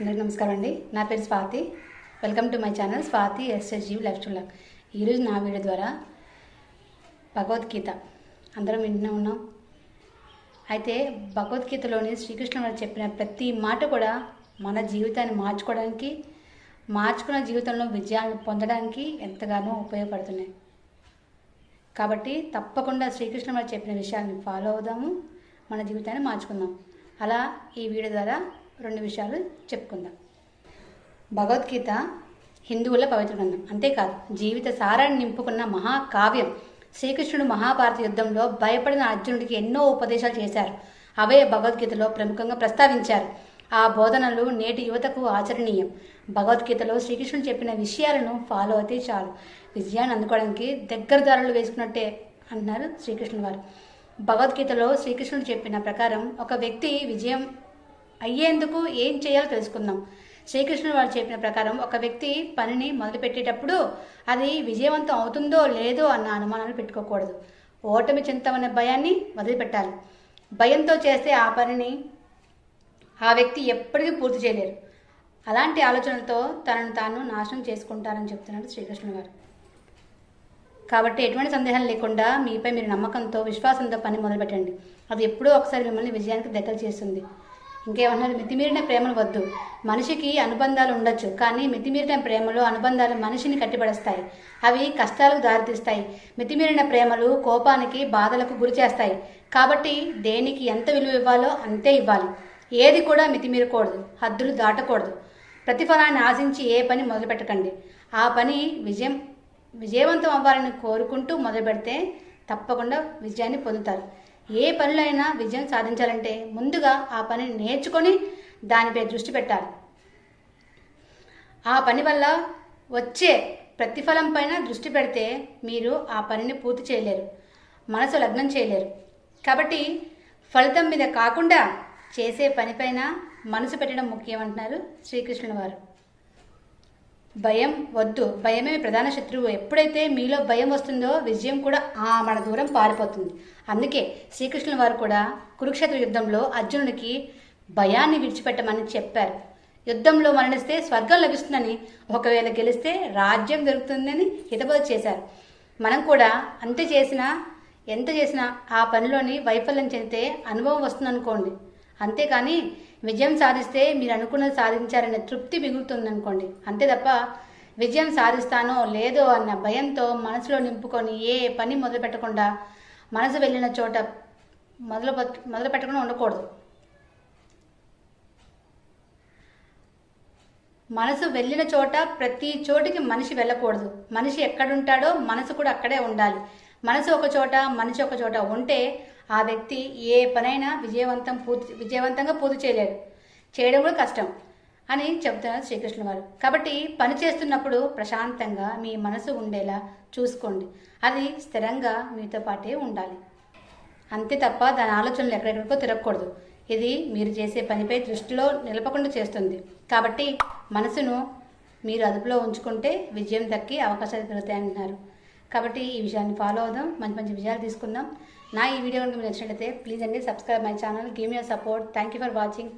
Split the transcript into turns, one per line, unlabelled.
అందరికీ నమస్కారం అండి. నా పేరు Swathi. Welcome to my channel Swathi SSG lifestyle vlog. ఈరోజు నా వీడియో ద్వారా భగవద్గీత అందరం వింటూనే ఉన్నాం. అయితే భగవద్గీతలోని శ్రీకృష్ణుడు వారు చెప్పిన ప్రతి మాట కూడా మన జీవితాన్ని మార్చుకోవడానికి మార్చుకున్న జీవితంలో విజయాలను పొందడానికి ఎంతగానో ఉపయోగపడుతున్నాయి. కాబట్టి తప్పకుండా శ్రీకృష్ణ వారు చెప్పిన విషయాన్ని ఫాలో అవుదాము. మన జీవితాన్ని మార్చుకుందాం. అలా ఈ వీడియో ద్వారా రెండు విషయాలు చెప్పుకుందాం. భగవద్గీత హిందువుల పవిత్ర గ్రంథం. అంతేకాదు జీవిత సారాన్ని నింపుకున్న మహాకావ్యం శ్రీకృష్ణుడు మహాభారత యుద్ధంలో భయపడిన అర్జునుడికి ఎన్నో ఉపదేశాలు చేశారు. అవే భగవద్గీతలో ప్రముఖంగా ప్రస్తావించారు. ఆ బోధనలు నేటి యువతకు ఆచరణీయం. భగవద్గీతలో శ్రీకృష్ణుడు చెప్పిన విషయాలను ఫాలో అయితే చాలు. విజయాన్ని అందుకోవడానికి దగ్గర దారులు వేసుకున్నట్టే అన్నారు శ్రీకృష్ణుడు వారు. భగవద్గీతలో శ్రీకృష్ణుడు చెప్పిన ప్రకారం ఒక వ్యక్తి విజయం అయ్యేందుకు ఏం చేయాలో తెలుసుకుందాం. శ్రీకృష్ణుడు వారు చెప్పిన ప్రకారం ఒక వ్యక్తి పనిని మొదలుపెట్టేటప్పుడు అది విజయవంతం అవుతుందో లేదో అన్న అనుమానాలు పెట్టుకోకూడదు. ఓటమి చెందుతామనే భయాన్ని వదిలిపెట్టాలి. భయంతో చేస్తే ఆ పనిని ఆ వ్యక్తి ఎప్పటికీ పూర్తి చేయలేరు. అలాంటి ఆలోచనలతో తనను తాను నాశనం చేసుకుంటారని చెప్తున్నాడు శ్రీకృష్ణుడు గారు. కాబట్టి ఎటువంటి సందేహం లేకుండా మీపై మీరు నమ్మకంతో విశ్వాసంతో పని మొదలుపెట్టండి. అది ఎప్పుడో ఒకసారి మిమ్మల్ని విజయానికి దగ్గర చేస్తుంది. ఇంకేమన్నారు మితిమీరిన ప్రేమలు వద్దు. మనిషికి అనుబంధాలు ఉండొచ్చు కానీ మితిమీరిన ప్రేమలు అనుబంధాలు మనిషిని కట్టిపడేస్తాయి. అవి కష్టాలకు దారితీస్తాయి. మితిమీరిన ప్రేమలు కోపానికి బాధలకు గురి చేస్తాయి. కాబట్టి దేనికి ఎంత విలువ ఇవ్వాలో అంతే ఇవ్వాలి. ఏది కూడా మితిమీరకూడదు హద్దులు దాటకూడదు. ప్రతిఫలాన్ని ఆశించి ఏ పని మొదలుపెట్టకండి. ఆ పని విజయం విజయవంతం అవ్వాలని కోరుకుంటూ మొదలు పెడితే తప్పకుండా విజయాన్ని పొందుతారు. ఏ పనిలో అయినా విజయం సాధించాలంటే ముందుగా ఆ పనిని నేర్చుకొని దానిపై దృష్టి పెట్టాలి. ఆ పని వల్ల వచ్చే ప్రతిఫలం పైన దృష్టి పెడితే మీరు ఆ పనిని పూర్తి చేయలేరు మనసు లగ్నం చేయలేరు. కాబట్టి ఫలితం మీద కాకుండా చేసే పనిపైన మనసు పెట్టడం ముఖ్యం అంటున్నారు శ్రీకృష్ణుల వారు. భయం వద్దు. భయమే ప్రధాన శత్రువు. ఎప్పుడైతే మీలో భయం వస్తుందో విజయం కూడా ఆ మన దూరం పారిపోతుంది. అందుకే శ్రీకృష్ణుల వారు కూడా కురుక్షేత్ర యుద్ధంలో అర్జునుడికి భయాన్ని విడిచిపెట్టమని చెప్పారు. యుద్ధంలో మరణిస్తే స్వర్గం లభిస్తుందని ఒకవేళ గెలిస్తే రాజ్యం దొరుకుతుందని హితబోధ చేశారు. మనం కూడా అంతే చేసినా ఎంత చేసినా ఆ పనిలోని వైఫల్యం చెందితే అనుభవం వస్తుందనుకోండి. అంతేకాని విజయం సాధిస్తే మీరు అనుకున్నది సాధించారనే తృప్తి మిగులుతుందనుకోండి. అంతే తప్ప విజయం సాధిస్తానో లేదో అన్న భయంతో మనసులో నింపుకొని ఏ పని మొదలు పెట్టకుండా మనసు వెళ్ళిన చోట మొదలు మొదలు పెట్టకుండా ఉండకూడదు. మనసు వెళ్ళిన చోట ప్రతి చోటికి మనిషి వెళ్ళకూడదు. మనిషి ఎక్కడుంటాడో మనసు కూడా అక్కడే ఉండాలి. మనసు ఒక చోట మనిషి ఒక చోట ఉంటే ఆ వ్యక్తి ఏ పనైనా విజయవంతం పూర్తి విజయవంతంగా పూర్తి చేయలేడు. చేయడం కూడా కష్టం అని చెబుతున్నారు శ్రీకృష్ణ వారు. కాబట్టి పని చేస్తున్నప్పుడు ప్రశాంతంగా మీ మనసు ఉండేలా చూసుకోండి. అది స్థిరంగా మీతో పాటే ఉండాలి. అంతే తప్ప దాని ఆలోచనలు ఎక్కడెక్కడికో తిరగకూడదు. ఇది మీరు చేసే పనిపై దృష్టిలో నిలపకుండా చేస్తుంది. కాబట్టి మనసును మీరు అదుపులో ఉంచుకుంటే విజయం దక్కి అవకాశాలు పెరుగుతాయంటున్నారు కాబట్టి ఈ విషయాన్ని ఫాలో అవుదాం. మంచి మంచి విజయాలు తీసుకుందాం. నా ఈ వీడియో కనుక మీకు నచ్చినట్లయితే ప్లీజ్ అండి subscribe my channel give me support thank you for watching